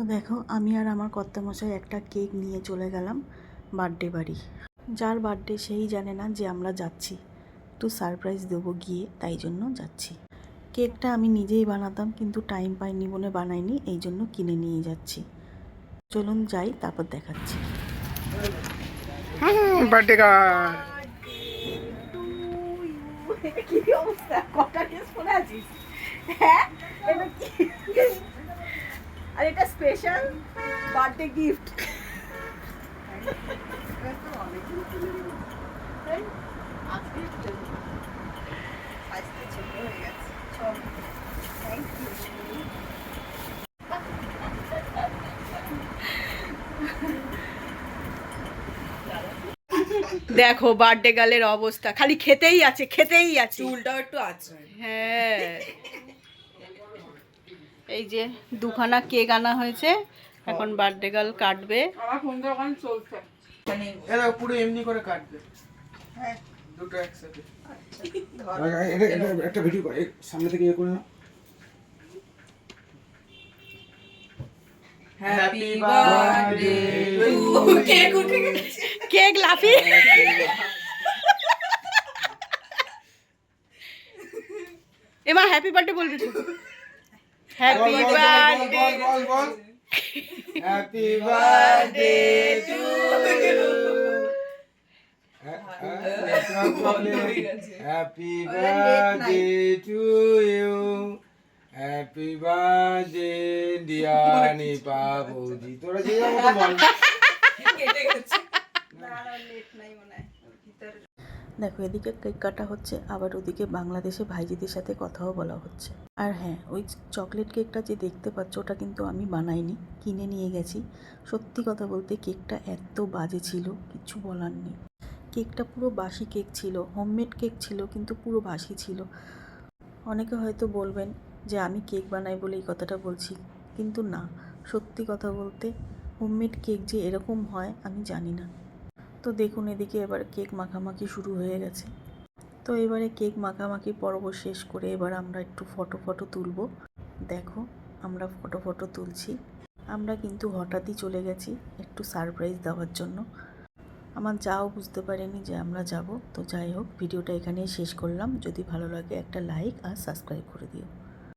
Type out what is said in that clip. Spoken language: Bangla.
তো দেখো আমি আর আমার কর্তামশাই একটা কেক নিয়ে চলে গেলাম বার্থডে বাড়ি। যার বার্থডে সেই জানে না যে আমরা যাচ্ছি। একটু সারপ্রাইজ দেবো গিয়ে তাই জন্য যাচ্ছি। কেকটা আমি নিজেই বানাতাম কিন্তু টাইম পাইনি বলে বানাইনি এই জন্য কিনে নিয়ে যাচ্ছি। চলুন যাই তারপর দেখাচ্ছি। বার্থডে কি অবস্থা? কটা ড্রেস পরে আছিস হ্যাঁ? এটা কি আর এটা স্পেশাল বার্থডে গিফট দেখো বার্থডে গালের অবস্থা। খালি খেতেই আছে খেতেই আছে। চুলটাও একটু আছে হ্যাঁ। এই যে দুখানা কেক আনা হয়েছে। এখন বার্থডে গার্ল কাটবে। পুরো এমনি করে কাটবে। দুটো একসাথে। এটা এটা একটা ভিডিও সামনে থেকে করে নাও। হ্যাপি বার্থডে কেক উঠে গেছে কেক লাফি। এমা হ্যাপি বার্থডে বলবি তো happy birthday happy birthday to happy birthday to you happy birthday ডিয়ানি বাবুজি তোরা যে যাব বল। কেটে গেছে। দেখো এদিকে কেক কাটা হচ্ছে আবার ওদিকে বাংলাদেশে ভাইজিদের সাথে কথাও বলা হচ্ছে। আর হ্যাঁ ওই চকলেট কেকটা যে দেখতে পাচ্ছ, ওটা কিন্তু আমি বানাইনি, কিনে নিয়ে গেছি। সত্যি কথা বলতে কেকটা এত বাজে ছিল কিছু বলার নেই। কেকটা পুরো বাসি কেক ছিল হোমমেড কেক ছিল, কিন্তু পুরো বাসি ছিল। অনেকে হয়তো বলবেন যে, আমি কেক বানাই বলে এই কথাটা বলছি। কিন্তু না, সত্যি কথা বলতে হোমমেড কেক যে এরকম হয়, আমি জানি না। তো দেখুন এদিকে এবার কেক মাখামাখি শুরু হয়ে গেছে। তো এবারে কেক মাখামাখি পর্ব শেষ করে এবার আমরা একটু ফটো ফটো তুলব। দেখো, আমরা ফটো ফটো তুলছি। আমরা কিন্তু হঠাৎই চলে গেছি একটু সারপ্রাইজ দেওয়ার জন্য। আমার যাও বুঝতে পারেনি যে আমরা যাব। তো যাই হোক, ভিডিওটা এখানেই শেষ করলাম। যদি ভালো লাগে একটা লাইক আর সাবস্ক্রাইব করে দিও।